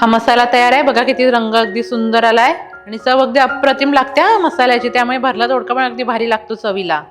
हा मसाला तयार आहे. बघा किती रंग अगदी सुंदर आलाय. आणि चव अगदी अप्रतिम लागते हा मसाल्याची. त्यामुळे भरला तोडका पण अगदी भारी लागतो चवीला.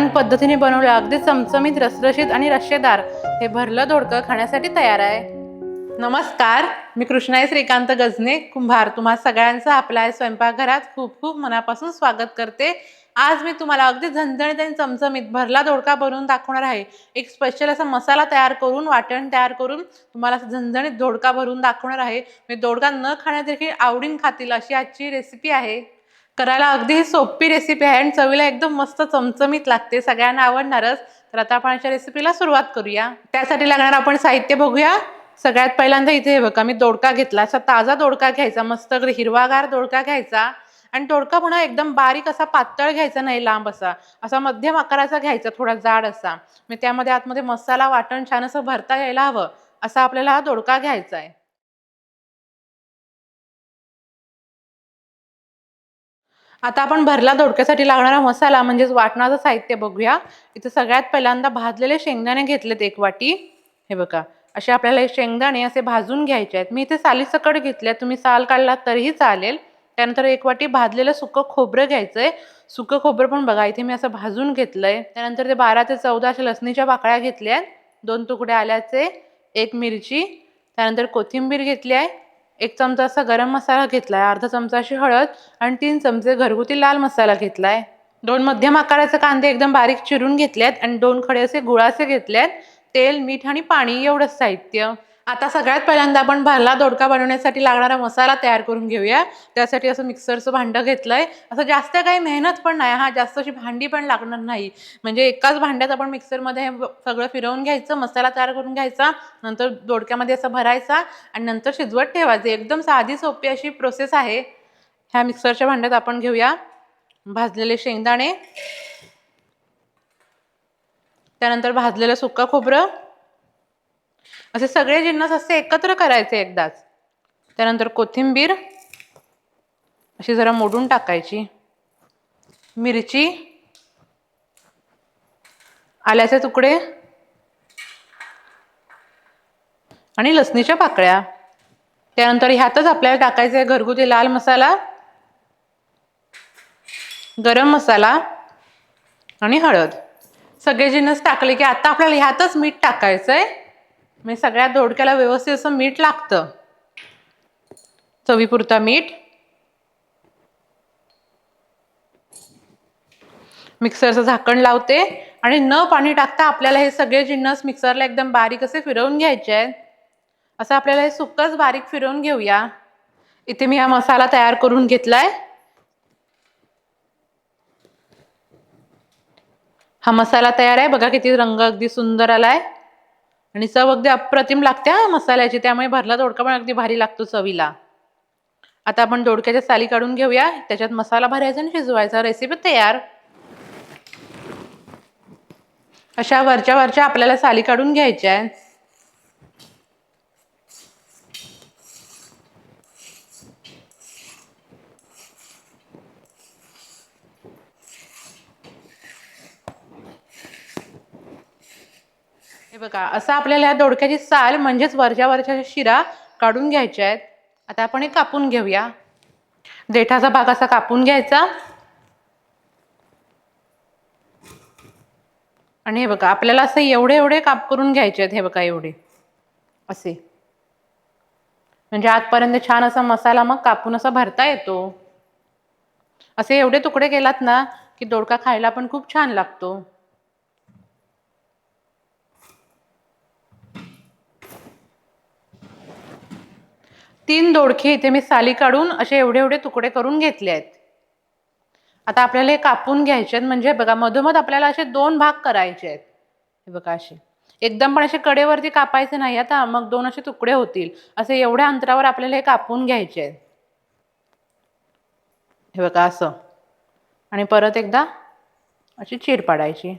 गावरान पद्धतीने बनवलं अगदी चमचमीत रसरशीत आणि रश्शेदार. हे भरलं दोडकं खाण्यासाठी तयार आहे. नमस्कार मी कृष्णाई श्रीकांत गजने. कुंभार तुम्हा सगळ्यांचं आपल्या स्वयंपाकघरात खूप खूप मनापासून स्वागत करते. आज मी तुम्हाला अगदी झणझणीत आणि चमचमीत भरला दोडका बनवून दाखवणार आहे. एक स्पेशल असा मसाला तयार करून वाटण तयार करून तुम्हाला असं झणझणीत दोडका भरून दाखवणार आहे. मी दोडका न खाण्यात देखील आवडीन खातील अशी आजची रेसिपी आहे. करायला अगदी सोपी रेसिपी आहे आणि चवीला एकदम मस्त चमचमीत लागते. सगळ्यांना आवडणारच. तर आता आपण अशा रेसिपीला सुरुवात करूया. त्यासाठी लागणार आपण साहित्य बघूया. सगळ्यात पहिल्यांदा इथे हे बघा मी दोडका घेतला. असा ताजा दोडका घ्यायचा मस्त हिरवागार दोडका घ्यायचा. आणि दोडका पुन्हा एकदम बारीक असा पातळ घ्यायचा नाही लांब असा. असा मध्यम आकाराचा घ्यायचा थोडा जाड असा. मी त्यामध्ये आतमध्ये मसाला वाटण छान असं भरता यायला हवं. असा आपल्याला हा दोडका घ्यायचा आहे. आता आपण भरला दोडक्यासाठी लागणारा मसाला म्हणजेच वाटणाचं साहित्य बघूया. इथं सगळ्यात पहिल्यांदा भाजलेले शेंगदाणे घेतलेत एक वाटी. हे बघा असे आपल्याला हे शेंगदाणे असे भाजून घ्यायचे आहेत. मी इथे सालीसकट घेतले तुम्ही साल काढलात तरीही चालेल. त्यानंतर एक वाटी भाजलेलं सुकं खोबरं घ्यायचंय. सुकं खोबरं पण बघा इथे मी असं भाजून घेतलंय. त्यानंतर ते बारा ते चौदा अशा लसणीच्या पाकळ्या घेतल्या आहेत. दोन तुकडे आल्याचे एक मिरची. त्यानंतर कोथिंबीर घेतली आहे. एक चमचा असा गरम मसाला घेतलाय अर्धा चमचा अशी हळद आणि तीन चमचे घरगुती लाल मसाला घेतलाय. दोन मध्यम आकाराचे कांदे एकदम बारीक चिरून घेतलेत आणि दोन खडे असे गुळाचे घेतलेत. तेल मीठ आणि पाणी एवढंच साहित्य. आता सगळ्यात पहिल्यांदा आपण भरला दोडका बनवण्यासाठी लागणारा मसाला तयार करून घेऊया. त्यासाठी असं मिक्सरचं भांडं घेतलं आहे असं जास्त काही मेहनत पण नाही. हा जास्त अशी भांडी पण लागणार नाही. म्हणजे एकाच भांड्यात आपण मिक्सरमध्ये हे सगळं फिरवून घ्यायचं मसाला तयार करून घ्यायचा नंतर दोडक्यामध्ये असं भरायचा आणि नंतर शिजवत ठेवायचं. एकदम साधी सोपी अशी प्रोसेस आहे. ह्या मिक्सरच्या भांड्यात आपण घेऊया. भाजलेले शेंगदाणे. त्यानंतर भाजलेलं सुक्का खोबरं. असे सगळे जिन्नस असे एकत्र करायचे एकदाच. त्यानंतर कोथिंबीर अशी जरा मोडून टाकायची. मिरची. आल्याचे तुकडे. आणि लसणीच्या पाकळ्या. त्यानंतर ह्यातच आपल्याला टाकायचं आहे घरगुती लाल मसाला गरम मसाला आणि हळद. सगळे जिन्नस टाकले की आता आपल्याला ह्यातच मीठ टाकायचं आहे म्हणजे सगळ्या दोडक्याला व्यवस्थित असं मीठ लागतं. चवीपुरता मीठ. मिक्सरचं झाकण लावते आणि न पाणी टाकता आपल्याला हे सगळे जिन्नस मिक्सरला एकदम बारीक असे फिरवून घ्यायचे आहेत. असं आपल्याला हे सुकंच बारीक फिरवून घेऊया. इथे मी हा मसाला तयार करून घेतलाय. हा मसाला तयार आहे. बघा किती रंग अगदी सुंदर आलाय. आणि चव अगदी अप्रतिम लागते हा मसाल्याची. त्यामुळे भरला दोडका पण अगदी भारी लागतो चवीला. आता आपण दोडक्याच्या साली काढून घेऊया. त्याच्यात मसाला भरायचा आणि शिजवायचा. रेसिपी तयार. अशा वरच्या वरच्या आपल्याला साली काढून घ्यायच्या हे बघा असं आपल्याला या दोडक्याची साल म्हणजेच वरच्या वरच्या शिरा काढून घ्यायच्या आहेत. आता आपण हे कापून घेऊया. देठाचा भाग असा कापून घ्यायचा. आणि हे बघा आपल्याला असं एवढे एवढे काप करून घ्यायचे आहेत हे बघा एवढे. असे. म्हणजे आतपर्यंत छान असा मसाला मग कापून असा भरता येतो. असे एवढे तुकडे केलात ना की दोडका खायला पण खूप छान लागतो. तीन दोडके इथे मी साली काढून असे एवढे एवढे तुकडे करून घेतले आहेत. आता आपल्याला हे कापून घ्यायचे आहेत म्हणजे बघा मधोमध आपल्याला असे दोन भाग करायचे आहेत. हे बघा असे. एकदम पण असे कडेवरती कापायचे नाही आता मग दोन असे तुकडे होतील. असे एवढ्या अंतरावर आपल्याला हे कापून घ्यायचे आहेत. हे बघा असं. आणि परत एकदा अशी चीर पाडायची.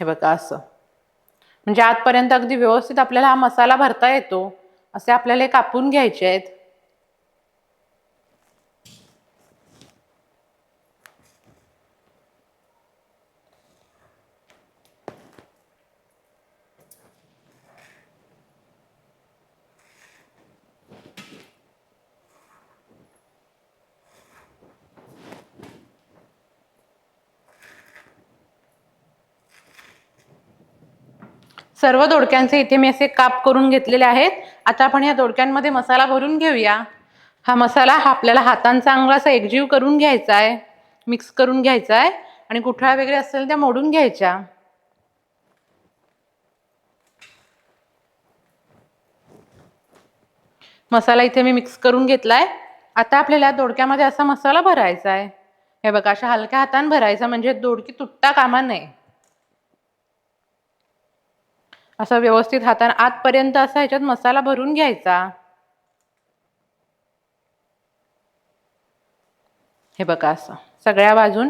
हे बघा असं. म्हणजे आतपर्यंत अगदी व्यवस्थित आपल्याला हा मसाला भरता येतो. असे आपल्याला हे कापून घ्यायचे आहेत. सर्व दोडक्यांचे इथे मी असे काप करून घेतलेले आहेत. आता आपण या दोडक्यांमध्ये मसाला भरून घेऊया. हा मसाला हा आपल्याला हातांचा चांगला असा एकजीव करून घ्यायचा आहे मिक्स करून घ्यायचा आहे आणि कुठळ्या वगैरे असेल त्या मोडून घ्यायच्या. मसाला इथे मी मिक्स करून घेतलाय. आता आपल्याला दोडक्यामध्ये असा मसाला भरायचा आहे हे बघा अशा हलक्या हाताने भरायचा म्हणजे दोडकी तुटता कामा नये. असं व्यवस्थित हाताने आतपर्यंत असा ह्याच्यात मसाला भरून घ्यायचा. हे बघा असं. सगळ्या बाजून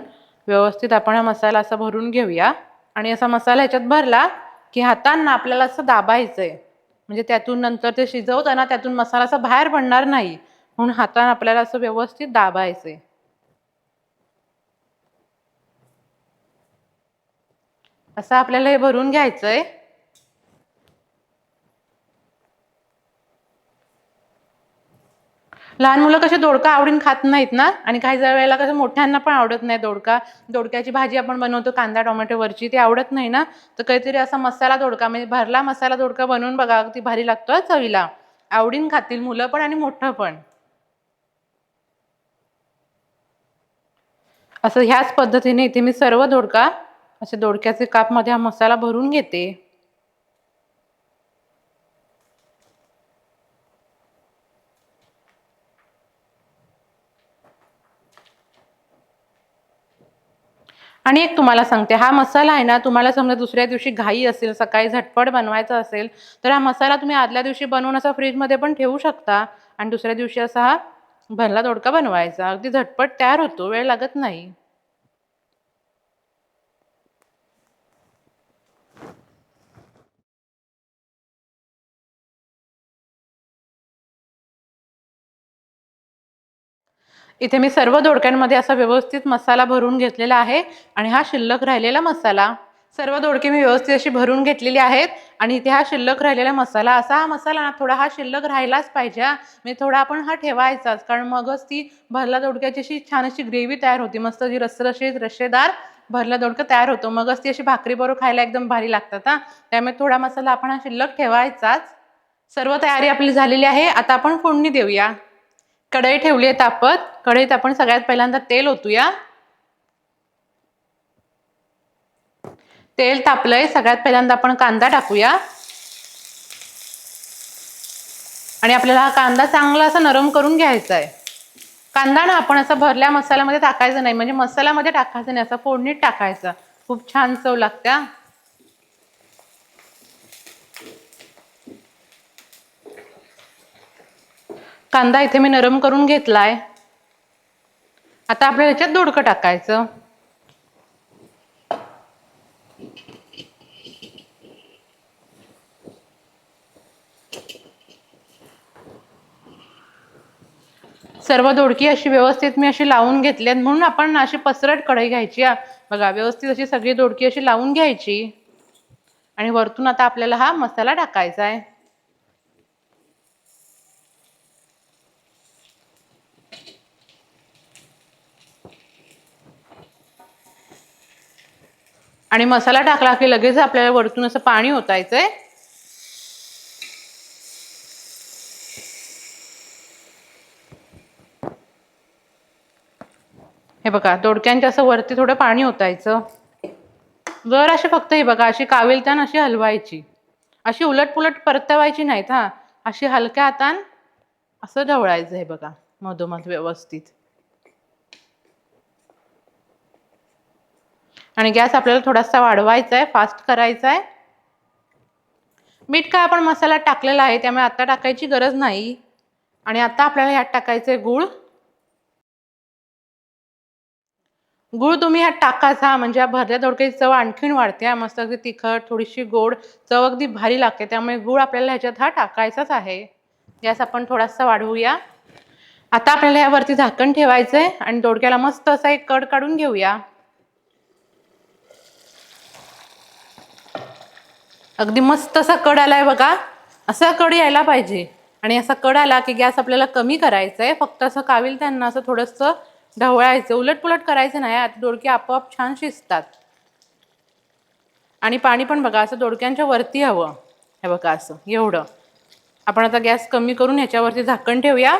व्यवस्थित आपण हा मसाला असा भरून घेऊया. आणि असा मसाला ह्याच्यात भरला की हातांना आपल्याला असं दाबायचं आहे म्हणजे त्यातून नंतर ते शिजवताना त्यातून मसाला असा बाहेर पडणार नाही. म्हणून हातानं आपल्याला असं व्यवस्थित दाबायचंय. असं आपल्याला हे भरून घ्यायचंय. लहान मुलं कसे दोडका आवडीन खात नाहीत ना? आणि काही वेळेला कसं मोठ्यांना पण आवडत नाही दोडका. दोडक्याची भाजी आपण बनवतो कांदा टोमॅटोवरची ती आवडत नाही ना? तर काहीतरी असा मसाला दोडका म्हणजे भरला मसाला दोडका बनवून बघा ती भारी लागतो चवीला. आवडीन खातील मुलं पण आणि मोठं पण. असं ह्याच पद्धतीने इथे मी सर्व दोडका असे दोडक्याचे कापमध्ये हा मसाला भरून घेते. आणि एक तुम्हाला सांगते हा मसाला आहे ना तुम्हाला समजा दुसऱ्या दिवशी घाई असेल सकाळी झटपट बनवायचा असेल तर हा मसाला तुम्ही आदल्या दिवशी बनवून असा फ्रीजमध्ये पण ठेवू शकता आणि दुसऱ्या दिवशी असा हा भरला दोडका बनवायचा. अगदी झटपट तयार होतो वेळ लागत नाही. इथे मी सर्व दोडक्यांमध्ये असा व्यवस्थित मसाला भरून घेतलेला आहे आणि हा शिल्लक राहिलेला मसाला. सर्व दोडके मी व्यवस्थित अशी भरून घेतलेली आहेत आणि इथे हा शिल्लक राहिलेला मसाला. असा हा मसाला ना थोडा हा शिल्लक राहिलाच पाहिजे म्हणजे थोडा आपण हा ठेवायचाच कारण मगच ती भरला दोडक्याची अशी छान अशी ग्रेव्ही तयार होती. मस्त जी रसरशीत रशेदार भरला दोडकं तयार होतो. मगच ती अशी भाकरीबरोबर खायला एकदम भारी लागतात हा. त्यामुळे थोडा मसाला आपण हा शिल्लक ठेवायचाच. सर्व तयारी आपली झालेली आहे. आता आपण फोडणी देऊया. कढई ठेवली आहे तापत. कढईत आपण सगळ्यात पहिल्यांदा तेल ओतूया. तेल तापलंय. सगळ्यात पहिल्यांदा आपण कांदा टाकूया. आणि आपल्याला हा कांदा चांगला असा नरम करून घ्यायचा आहे कांदा ना आपण असं भरल्या मसाल्यामध्ये टाकायचं नाही. म्हणजे मसाल्यामध्ये टाकायचं नाही. असं फोडणीत टाकायचं. खूप छान चव लागत्या. कांदा इथे मी नरम करून घेतला आहे आता आपल्याला याच्यात दोडकं टाकायचं. सर्व दोडकी अशी व्यवस्थित मी अशी लावून घेतली म्हणून आपण अशी पसरट कढई घ्यायची. बघा व्यवस्थित अशी सगळी दोडकी अशी लावून घ्यायची. आणि वरतून आता आपल्याला हा मसाला टाकायचा आहे. आणि मसाला टाकला की लगेच आपल्याला वरतून असं पाणी ओतायचं आहे हे बघा दोडक्यांच्या असं वरती थोडं पाणी ओतायचं. जर असे फक्त हे बघा अशी कावेलतान अशी हलवायची. अशी उलटपुलट परतवायची नाहीत हा. अशी हलक्या हातान असं ढवळायचं हे बघा मधोमध व्यवस्थित. आणि गॅस आपल्याला थोडासा वाढवायचा आहे फास्ट करायचा आहे मीठ काय आपण मसाला टाकलेला आहे त्यामुळे आता टाकायची गरज नाही. आणि आता आपल्याला ह्यात टाकायचं आहे गूळ. गूळ तुम्ही ह्यात टाकायचा म्हणजे या भरल्या दोडक्याची चव आणखीन वाढते. मस्त अगदी तिखट थोडीशी गोड चव अगदी भारी लागते. त्यामुळे गूळ आपल्याला ह्याच्यात हा टाकायचाच आहे. गॅस आपण थोडासा वाढवूया. आता आपल्याला यावरती झाकण ठेवायचं आहे आणि दोडक्याला मस्त असा एक कड काढून घेऊया. अगदी मस्त असा कड आलाय बघा. असा कड यायला पाहिजे. आणि असा कड आला की गॅस आपल्याला कमी करायचा आहे फक्त असं कावील त्यांना असं थोडंसं ढवळायचं. उलटपुलट करायचं नाही. आता दोडके आपोआप छान शिजतात. आणि पाणी पण बघा असं दोडक्यांच्या वरती हवं. हे बघा असं एवढं. आपण आता गॅस कमी करून ह्याच्यावरती झाकण ठेवूया.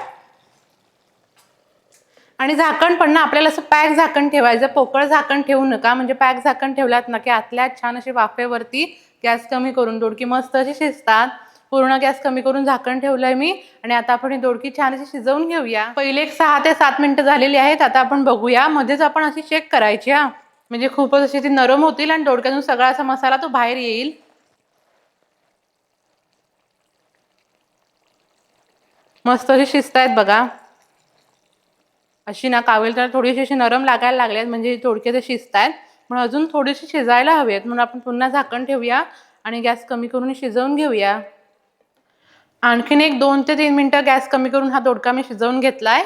आणि झाकण पण ना आपल्याला असं पॅक झाकण ठेवायचं. पोकळ झाकण ठेवू नका. म्हणजे पॅक झाकण ठेवलात ना की आतल्या छान अशी वाफेवरती गॅस कमी करून दोडकी मस्त अशी शिजतात. पूर्ण गॅस कमी करून झाकण ठेवलंय मी. आणि आता आपण ही दोडकी छान अशी शिजवून घेऊया. पहिले एक सहा ते सात मिनिटं झालेली आहेत. आता आपण बघूया. मध्येच आपण अशी चेक करायची हा. म्हणजे खूपच अशी ती नरम होतील आणि दोडक्यातून सगळा असा मसाला तो बाहेर येईल. मस्त अशी शिजतायत बघा. अशी ना कावेल तर थोडीशी अशी नरम लागायला लागल्यात. म्हणजे थोडके ते शिजत आहेत म्हणून अजून थोडीशी शिजायला हवी आहेत म्हणून आपण पुन्हा झाकण ठेवूया आणि गॅस कमी करून शिजवून घेऊया. आणखीन एक दोन ते तीन मिनटं गॅस कमी करून हा दोडका मी शिजवून घेतला आहे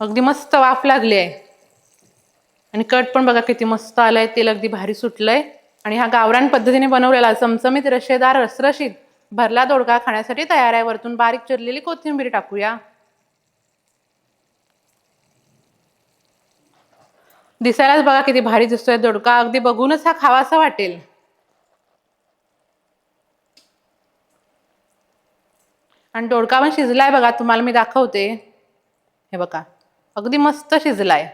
अगदी मस्त वाफ लागली आहे आणि कट पण बघा किती मस्त आलंय. तेल अगदी भारी सुटलंय. आणि हा गावरान पद्धतीने बनवलेला चमचमीत रशेदार रसरशीत भरला दोडका खाण्यासाठी तयार आहे. वरतून बारीक चिरलेली कोथिंबीर टाकूया. दिसायलाच बघा किती भारी दिसतोय दोडका. अगदी बघूनच हा खावासा वाटेल. आणि दोडका पण शिजलाय बघा तुम्हाला मी दाखवते. हे बघा अगदी मस्त शिजलाय.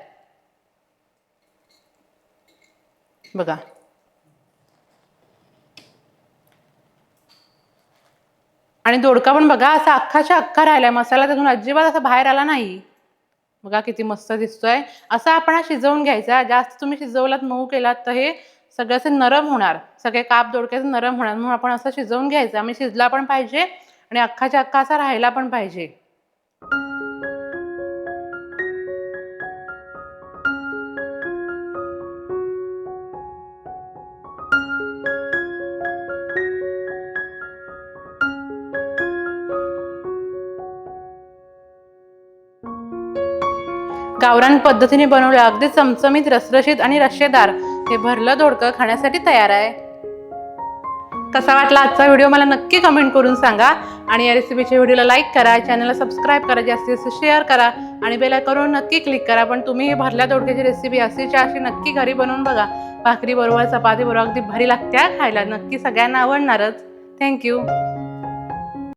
बघा. आणि दोडका पण बघा असा अख्खाच्या अख्खा राहिलाय. मसाला त्यातून अजिबात असा बाहेर आला नाही. बघा किती मस्त दिसतोय. असं आपण हा शिजवून घ्यायचा. जास्त तुम्ही शिजवलात मऊ केलात तर हे सगळं असे नरम होणार. सगळे काप दोडक्याचे नरम होणार. म्हणून आपण असं शिजवून घ्यायचं. आम्ही शिजला पण पाहिजे आणि अख्खाच्या अख्खा असा राहायला पण पाहिजे. गावरान पद्धतीने बनवलं अगदी चमचमीत रसरशीत आणि रश्शेदार हे भरलं दोडकं खाण्यासाठी तयार आहे. कसा वाटला आजचा व्हिडिओ मला नक्की कमेंट करून सांगा. आणि या रेसिपीच्या व्हिडिओला लाईक करा चॅनलला सबस्क्राईब करा जास्तीत जास्त शेअर करा आणि बेल आयकॉनवर नक्की क्लिक करा. पण तुम्ही ही भरल्या दोडक्याची रेसिपी अशीच्या अशी नक्की घरी बनवून बघा. भाकरी बरोबर चपाती बरोबर अगदी भारी लागत्या खायला. नक्की सगळ्यांना आवडणारच. थँक्यू